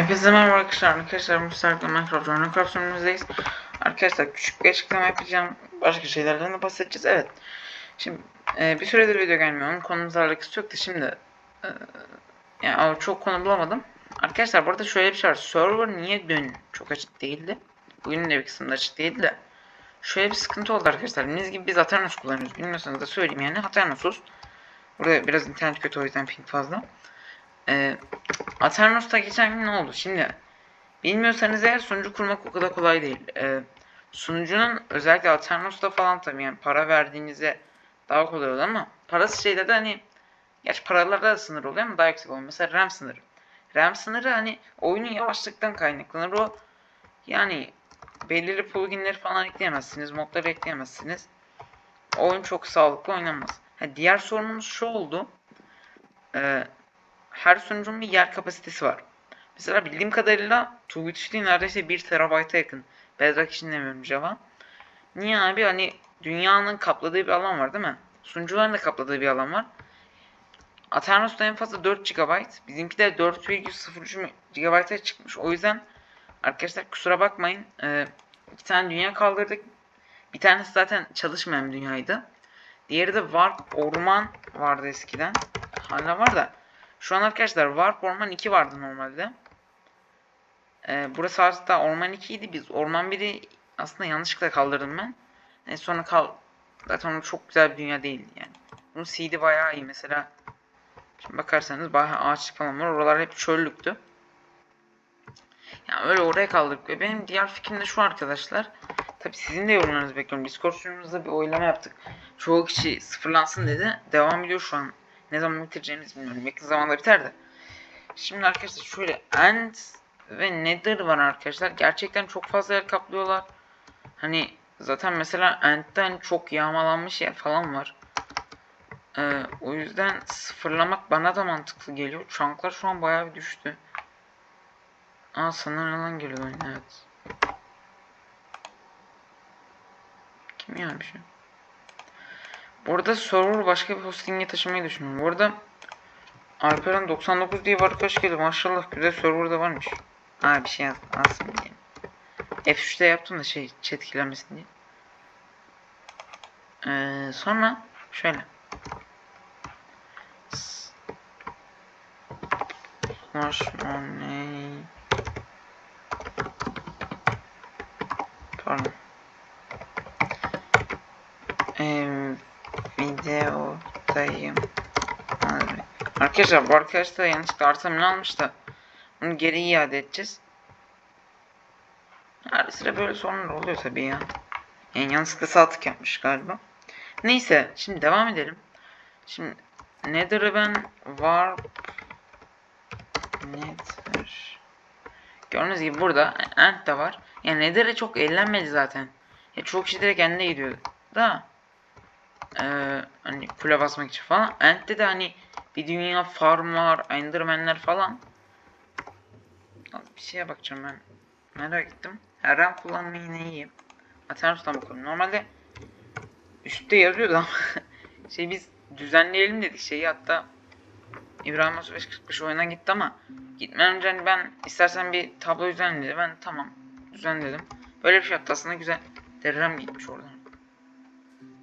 Hepinize merhaba arkadaşlar. Arkadaşlar sefer Minecraft sürümümüzdeyiz. Arkadaşlar küçük bir açıklama yapacağım. Başka şeylerden de bahsedeceğiz. Evet. Şimdi e, bir süredir video gelmiyor. Onun konumuzla alakası yoktu. Şimdi e, yani çok konu bulamadım. Arkadaşlar burada şöyle bir şey var. Server niye dün çok açık değildi? Bugün de bir kısımda açık değildi de. Şöyle bir sıkıntı oldu arkadaşlar. Bildiğiniz gibi biz Aternos kullanıyoruz. Bilmiyorsanız da söyleyeyim yani. Aternos'uz. Burada biraz internet kötü o yüzden ping fazla. Ee, Aternos'ta geçen gün ne oldu? Şimdi bilmiyorsanız eğer sunucu kurmak o kadar kolay değil. Ee, sunucunun özellikle Aternos'ta falan tabii yani para verdiğinizde daha kolay oluyor ama parası şeyde de hani gerçi paralarda da sınır oluyor ama daha yüksek oluyor. Mesela RAM sınırı. RAM sınırı hani oyunun yavaşlıktan kaynaklanır. O yani belirli pluginleri falan ekleyemezsiniz. Modları ekleyemezsiniz. Oyun çok sağlıklı oynanmaz. Ha, diğer sorunumuz şu oldu. Ee, her sunucunun bir yer kapasitesi var. Mesela bildiğim kadarıyla Twitch'li neredeyse 1 terabayta yakın. Bedrock için demiyorum Java. Niye abi? Hani dünyanın kapladığı bir alan var değil mi? Sunucuların da kapladığı bir alan var. Aternos'ta en fazla 4 GB. Bizimki de 4,03 GB'a çıkmış. O yüzden arkadaşlar kusura bakmayın. Ee, iki tane dünya kaldırdık. Bir tanesi zaten çalışmayan bir dünyaydı. Diğeri de Warp Orman vardı eskiden. Hala var da. Şu an arkadaşlar Warp Orman 2 vardı normalde. Ee, burası aslında Orman 2 idi. Biz Orman 1'i aslında yanlışlıkla kaldırdım ben. E sonra kal zaten çok güzel bir dünya değildi yani. Bunun CD bayağı iyi mesela. Şimdi bakarsanız bayağı ağaçlık falan var. Oralar hep çöllüktü. Yani öyle oraya kaldırdık. Ve benim diğer fikrim de şu arkadaşlar. Tabi sizin de yorumlarınızı bekliyorum. Discord sunucumuzda bir oylama yaptık. Çoğu kişi sıfırlansın dedi. Devam ediyor şu an. Ne zaman bitireceğimizi bilmiyorum. Yakın zamanda biter de. Şimdi arkadaşlar şöyle End ve Nether var arkadaşlar. Gerçekten çok fazla yer kaplıyorlar. Hani zaten mesela End'den çok yağmalanmış yer falan var. Ee, o yüzden sıfırlamak bana da mantıklı geliyor. Chunklar şu an bayağı bir düştü. Aa sanırım alan geliyor evet. Kim yazmış ya? Burada server başka bir hosting'e taşımayı düşünüyorum. Burada Alperen 99 diye bir arkadaş geldi. Maşallah güzel serverda varmış. Ha bir şey yaz, diye. F3'te yaptım da şey chat kirlenmesin diye. Ee, sonra şöyle. Smash money. Pardon. Ee, videodayım. Abi. Arkadaşlar bu arkadaş da yanlışlıkla artamını almış da onu geri iade edeceğiz. Her sıra böyle sorunlar oluyor tabii ya. Yani yanlışlıkla sağ yapmış galiba. Neyse şimdi devam edelim. Şimdi Nether'ı ben var Nether Gördüğünüz gibi burada Ant de var. Yani Nether'e çok ellenmedi zaten. Ya çok kişi direkt End'e gidiyor. Da ee, hani kule basmak için falan. Ant'te de hani bir dünya farm var, endermenler falan. Bir şeye bakacağım ben. Merak ettim. Her an kullanmayı yine iyiyim. Aternos'tan bakalım. Normalde üstte yazıyordu ama şey biz düzenleyelim dedik şeyi hatta İbrahim 3545 oyuna gitti ama gitmeden önce hani ben istersen bir tablo düzenle dedi. Ben tamam düzenledim. Böyle bir şey yaptı aslında güzel. Derrem gitmiş oradan.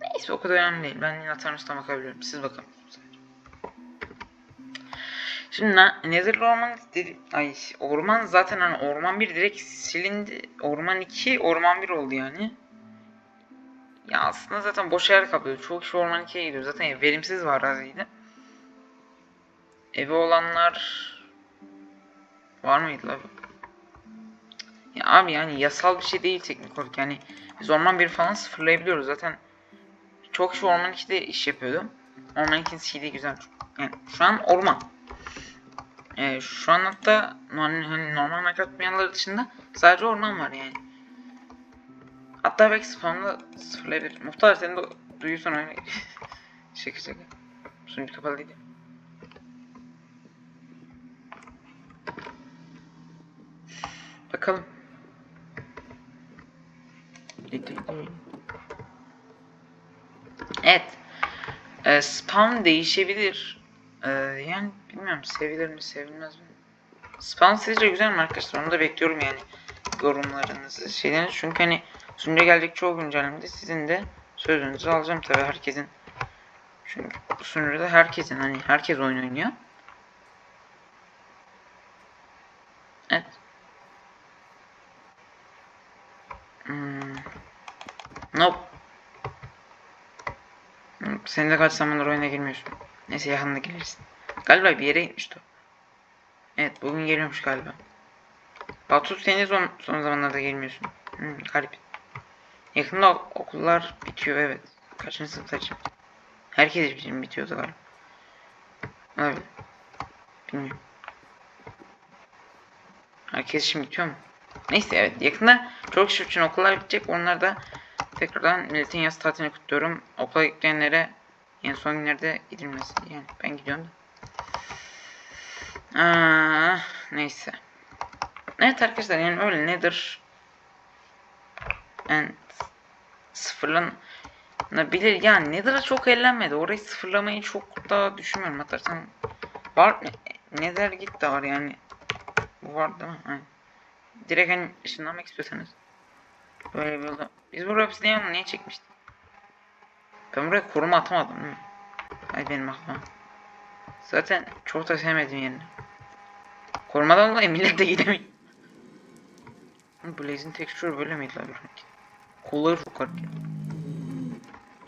Neyse o kadar önemli değil. Ben yine Aternos'tan bakabiliyorum. Siz bakın. Şimdi Nether Orman dedi, ay orman zaten hani orman 1 direkt silindi. Orman 2 orman 1 oldu yani. Ya aslında zaten boş yer kaplıyor. Çok kişi orman 2'ye gidiyor. Zaten verimsiz var araziydi. Evi olanlar var mıydı la? Ya abi yani yasal bir şey değil teknik olarak. Yani biz orman 1 falan sıfırlayabiliyoruz. Zaten çok kişi orman 2'de iş yapıyordu. Orman 2'nin CD güzel. Yani şu an orman. Ee, şu an hatta hani normal Minecraft dünyaları dışında sadece orman var yani. Hatta belki spawn'da sıfırlayabilir. Muhtar seni de duyuyorsan öyle. şaka şaka. Sunucu kapalı değil. Bakalım. Evet. E, spawn değişebilir. Ee, yani bilmiyorum sevilir mi sevilmez mi? spawn sizce güzel mi arkadaşlar? Onu da bekliyorum yani. Yorumlarınızı, şeylerinizi. Çünkü hani sunucuya gelecek çoğu güncellemede sizin de sözünüzü alacağım tabii herkesin. Çünkü sunucuda herkesin hani herkes oyun oynuyor. Evet. Hmm. Nope. Hmm, Sen de kaç zamandır oyuna girmiyorsun. Neyse yakında gelirsin. Galiba bir yere gitmişti o. Evet bugün geliyormuş galiba. Batu sen de son, son zamanlarda gelmiyorsun. Hmm, garip. Yakında ok- okullar bitiyor evet. Kaçıncı sınıfta için? Herkes için bitiyordu galiba. Evet. Bilmiyorum. Herkes için bitiyor mu? Neyse evet yakında çok kişi için okullar bitecek. Onlar da tekrardan milletin yaz tatilini kutluyorum. Okula gitmeyenlere en son günlerde gidilmesi. Yani ben gidiyorum da. Aa, neyse. Evet arkadaşlar yani öyle nedir? Yani sıfırlanabilir. Yani Nether'a çok ellenmedi. Orayı sıfırlamayı çok da düşünmüyorum. Atarsan var Nether git de var yani. Bu var değil mi? Aynen. Direkt hani ışınlanmak istiyorsanız. Böyle bir yolda. Biz buraya obsidian'ı niye çekmiştik? Ben buraya koruma atamadım? Ay benim aklıma. Zaten çok da sevmediğim yerini. Korumadan dolayı millet de gidemiyor. Blaze'in tekstürü böyle miydi lan önceki? Kolları çok hareket.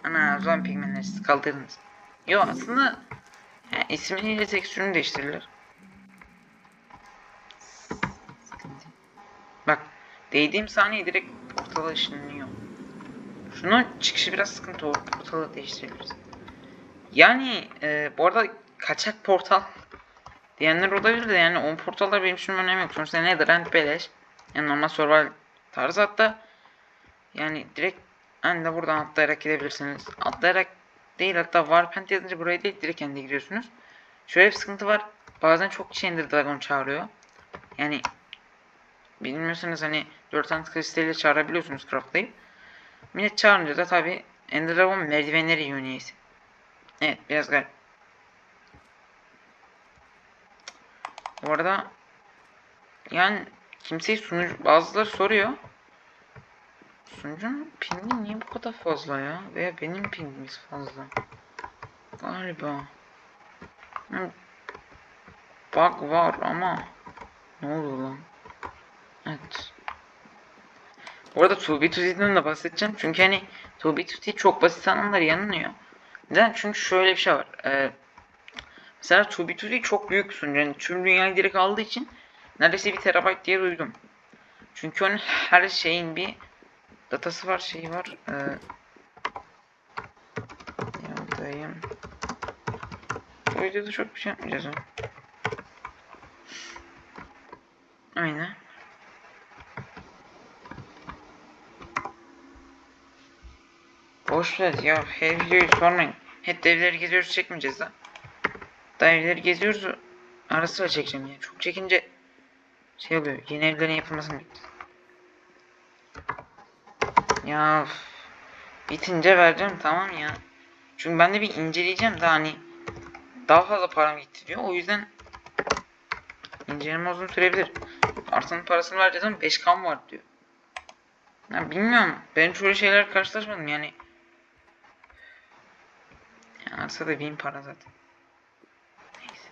Ana zaman pigmentleri siz kaldırdınız. Yo aslında yani isminiyle tekstürünü değiştirirler. Bak değdiğim saniye direkt portala ışınlanıyor. Şunun çıkışı biraz sıkıntı o portalı değiştirebiliriz. Yani e, bu arada kaçak portal diyenler olabilir de yani o portallar benim için önemi yok. Sonuçta nedir and beleş. Yani normal survival tarzı hatta yani direkt hani de buradan atlayarak gidebilirsiniz. Atlayarak değil hatta Warpaint yazınca buraya değil direkt kendi giriyorsunuz. Şöyle bir sıkıntı var. Bazen çok kişi Ender Dragon çağırıyor. Yani bilmiyorsanız hani 4 tane kristaliyle çağırabiliyorsunuz craftlayıp. Millet çağırınca da tabi Ender Dragon merdivenleri yiyor. Evet biraz garip. Bu arada yani kimseyi sunucu bazıları soruyor. Sunucunun pingi niye bu kadar fazla ya? Veya benim pingimiz fazla. Galiba. Bug var ama ne oldu lan? Evet. Bu arada 2B2T'den de bahsedeceğim. Çünkü hani 2B2T çok basit sananlar yanılıyor. Neden? Çünkü şöyle bir şey var. Ee, mesela 2B2T çok büyük sunucu. Yani tüm dünyayı direkt aldığı için neredeyse bir terabayt diye duydum. Çünkü onun her şeyin bir datası var, şeyi var. Ee, yanındayım. Bu videoda çok bir şey yapmayacağız. Aynen. Boş ver ya her videoyu sormayın. Hep devleri geziyoruz çekmeyeceğiz lan. Daha geziyoruz ara sıra çekeceğim yani. Çok çekince şey oluyor yeni evlerin yapılmasını. Ya üf. bitince vereceğim tamam ya. Çünkü ben de bir inceleyeceğim daha hani daha fazla param gitti diyor. O yüzden inceleme uzun sürebilir. Arsanın parasını vereceğiz ama 5K var diyor. Ya bilmiyorum. Ben şöyle şeyler karşılaşmadım yani. Arsa da bin para zaten. Neyse.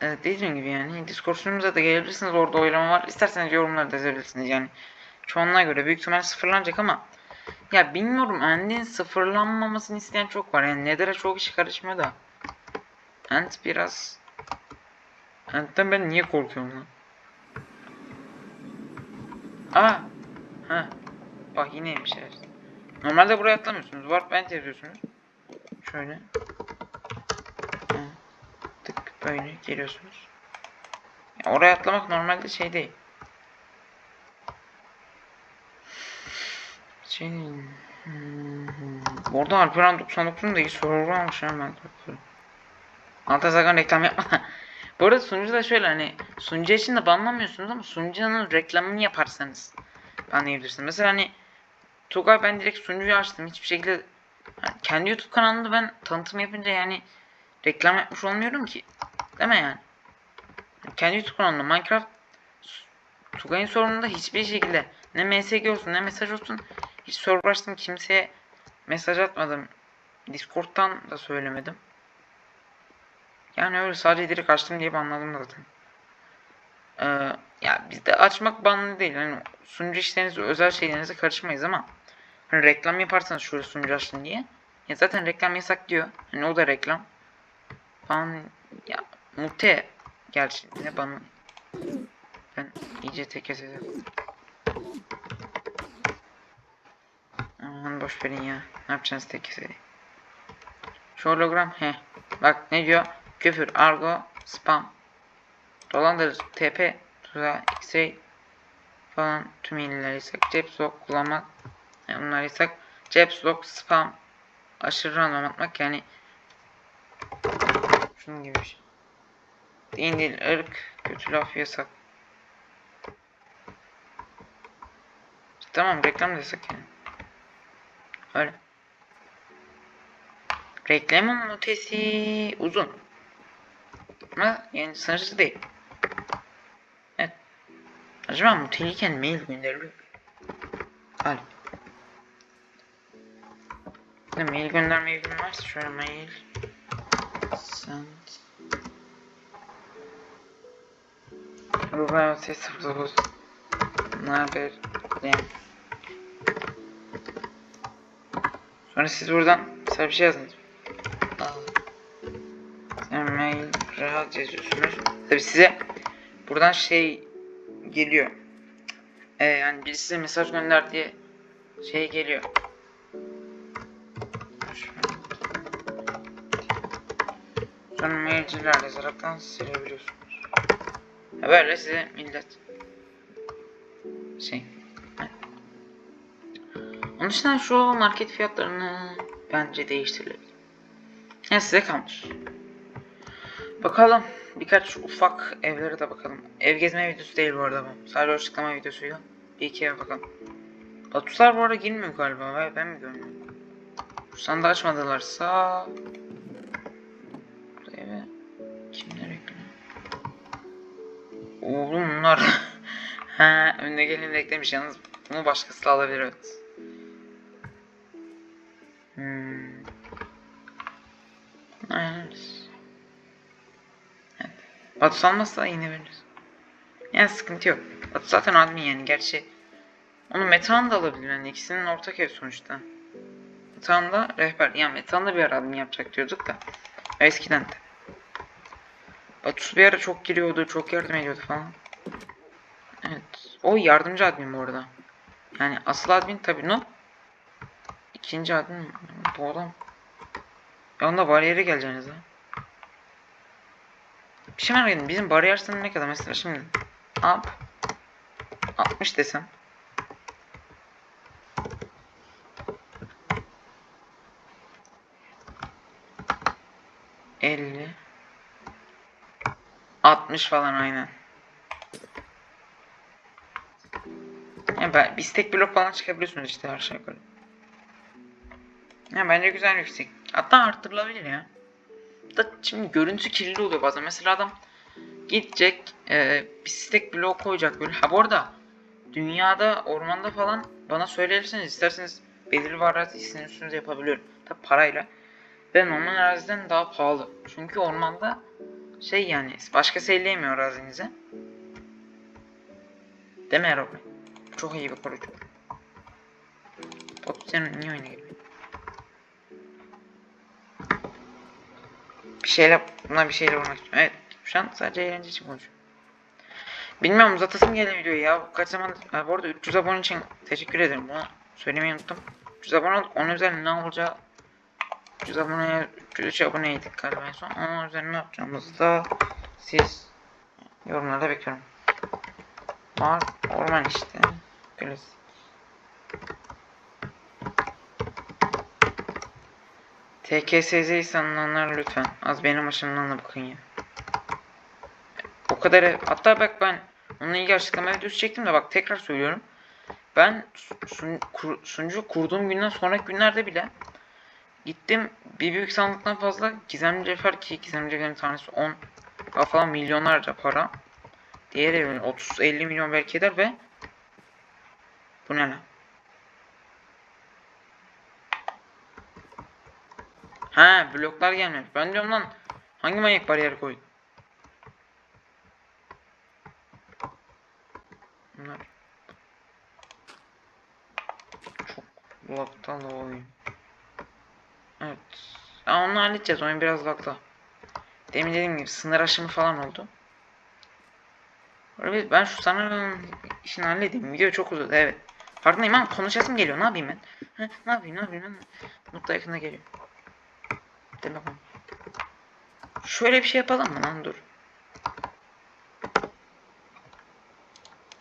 Evet dediğim gibi yani Discord da gelebilirsiniz. Orada oylama var. İsterseniz yorumlarda yazabilirsiniz yani. Çoğunluğa göre büyük ihtimal sıfırlanacak ama ya bilmiyorum End'in sıfırlanmamasını isteyen çok var. Yani Nether'a çok kişi karışmıyor da. End biraz End'den ben niye korkuyorum lan? Aa. Ha. Bak yineymiş evet. Normalde buraya atlamıyorsunuz. Warpband yazıyorsunuz. Şöyle. Tık böyle geliyorsunuz. Ya oraya atlamak normalde şey değil. Senin hmm. Bu arada Alperen 99'un da iyi soru almış hemen. Altazagan reklam yapma. Bu arada sunucu da şöyle hani sunucu için de banlamıyorsunuz ama sunucunun reklamını yaparsanız banlayabilirsiniz. Mesela hani Tugay ben direkt sunucuyu açtım. Hiçbir şekilde yani kendi YouTube kanalımda ben tanıtım yapınca yani reklam yapmış olmuyorum ki. Değil mi yani? kendi YouTube kanalımda Minecraft Tugay'ın sorununda hiçbir şekilde ne MSG olsun ne mesaj olsun hiç soru açtım kimseye mesaj atmadım. Discord'dan da söylemedim. Yani öyle sadece direkt açtım diye banladım zaten. Ee, ya bizde açmak banlı değil. Hani sunucu işlerinize, özel şeylerinize karışmayız ama hani reklam yaparsanız şöyle sunucu açtım diye. Ya zaten reklam yasak diyor. Hani o da reklam. Ban ya mute gerçi ne bana ben iyice teke sezerim. Aman boş verin ya. Ne yapacaksınız teke sezerim. Şu hologram he. Bak ne diyor? Küfür, argo, spam. Dolandırıcı, TP, tuzağı, X-ray falan tüm iyiler yasak. Lock kullanmak. Yani bunlar yasak. Caps lock, spam, aşırı random atmak yani şunun gibi bir şey. Din değil, ırk, kötü laf yasak. Tamam reklam da yasak yani. Öyle. Reklamın mutesi uzun. Ama yani sınırsız değil. Evet. Acaba muteliyken mail gönderiliyor. Galiba. Ne mail gönderme ilgim varsa şöyle mail send Ruben Ötesi 09 Ne haber? Yani. Sonra siz buradan mesela bir şey yazın. Sen mail rahat yazıyorsunuz. Tabi size buradan şey geliyor. Ee, yani birisi size mesaj gönder diye şey geliyor. Mailciler yazaraktan silebiliyorsunuz. Böyle size millet şey. Onun dışında şu market fiyatlarını bence değiştirilebilir. Yani size kalmış. Bakalım. Birkaç ufak evlere de bakalım. Ev gezme videosu değil bu arada bu. Sadece açıklama videosuydu. Bir iki eve bakalım. Batuslar bu arada girmiyor galiba. Ben mi görmüyorum? Şu sandığı açmadılarsa... Kimler ekleniyor? Oğlum bunlar... ha önüne gelin eklemiş yalnız. Bunu başkası da alabilir evet. Hmm. Aynen. Evet. Batu almazsa yine veririz. Yani sıkıntı yok. Batu zaten admin yani gerçi. Onu Metehan da alabilir yani ikisinin ortak ev sonuçta. Metehan da rehber. Yani Metehan da bir ara admin yapacak diyorduk da. Eskiden de. Batu bir ara çok giriyordu, çok yardım ediyordu falan. Evet. O yardımcı admin bu arada. Yani asıl admin tabi no. İkinci admin bu adam. Ya onda bariyere geleceğiniz ha. Bir şey merak ettim. Bizim bariyer sınırı ne kadar mesela şimdi? Up. 60 desem. Elli. 60 falan aynen. Yani ben, bir stack blok falan çıkabiliyorsunuz işte her şey yukarı. Ya bence güzel yüksek. Hatta arttırılabilir ya. Da şimdi görüntü kirli oluyor bazen. Mesela adam gidecek e, bir stack blok koyacak böyle. Ha bu arada dünyada ormanda falan bana söyleyebilirsiniz. isterseniz belirli bir arazi sizin üstünüze yapabiliyorum. Tabi parayla. Ve normal araziden daha pahalı. Çünkü ormanda şey yani başkası elleyemiyor arazinize. Değil mi Erol Bey? Çok iyi bir koruyucu. Bot sen niye oyuna? Bir şeyle buna bir şeyle vurmak istiyorum. Evet. Şu an sadece eğlence için konuşuyorum. Bilmiyorum uzatasım geldi videoyu ya. Kaç zaman bu arada 300 abone için teşekkür ederim. Bunu söylemeyi unuttum. 300 abone olduk. Onun üzerine ne olacağı 300 aboneye 303 aboneydik galiba en son. Onun üzerine ne yapacağımızı da siz yorumlarda bekliyorum. Var orman işte. Klasik. TKSZ'yi sanılanlar lütfen. Az benim başımdan da bakın ya. O kadar hatta bak ben onunla ilgili açıklama videosu çektim de bak tekrar söylüyorum. Ben sun, kur, sunucu kurduğum günden sonraki günlerde bile gittim bir büyük sandıktan fazla gizemli cevher ki gizemli cevherin tanesi 10 falan milyonlarca para. Diğer evin 30-50 milyon belki eder ve bu ne lan? Ha bloklar gelmemiş. Ben diyorum lan hangi manyak bariyer koydu? Bunlar çok lagtalı oyun. Evet. Aa, onu halledeceğiz. Oyun biraz lagta. Demin dediğim gibi sınır aşımı falan oldu. Ben şu sanırım işini halledeyim. Video çok uzadı evet. Farkındayım ama konuşasım geliyor. Ne yapayım ben? Ne yapayım ne yapayım? Ne Mutlu yakında geliyor. De bakalım. Şöyle bir şey yapalım mı lan dur.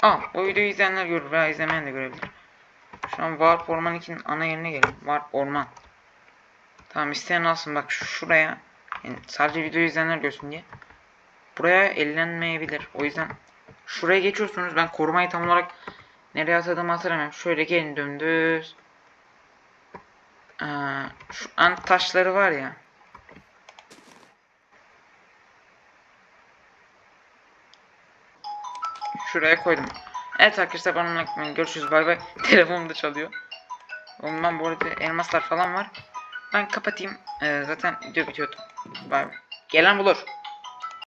Aa bu videoyu izleyenler görür veya izlemeyen de görebilir. Şu an Warp Orman 2'nin ana yerine geliyorum. Warp Orman. Tamam isteyen alsın bak şuraya. Yani sadece videoyu izleyenler görsün diye. Buraya ellenmeyebilir. O yüzden şuraya geçiyorsunuz. Ben korumayı tam olarak nereye atadığımı hatırlamıyorum. Şöyle gelin dümdüz. Ee, şu an taşları var ya. Şuraya koydum. Evet arkadaşlar unutmayın. Görüşürüz bay bay. Telefonum da çalıyor. Ben bu arada elmaslar falan var. Ben kapatayım. Ee, zaten video bitiyordu. Bay bay. Gelen bulur.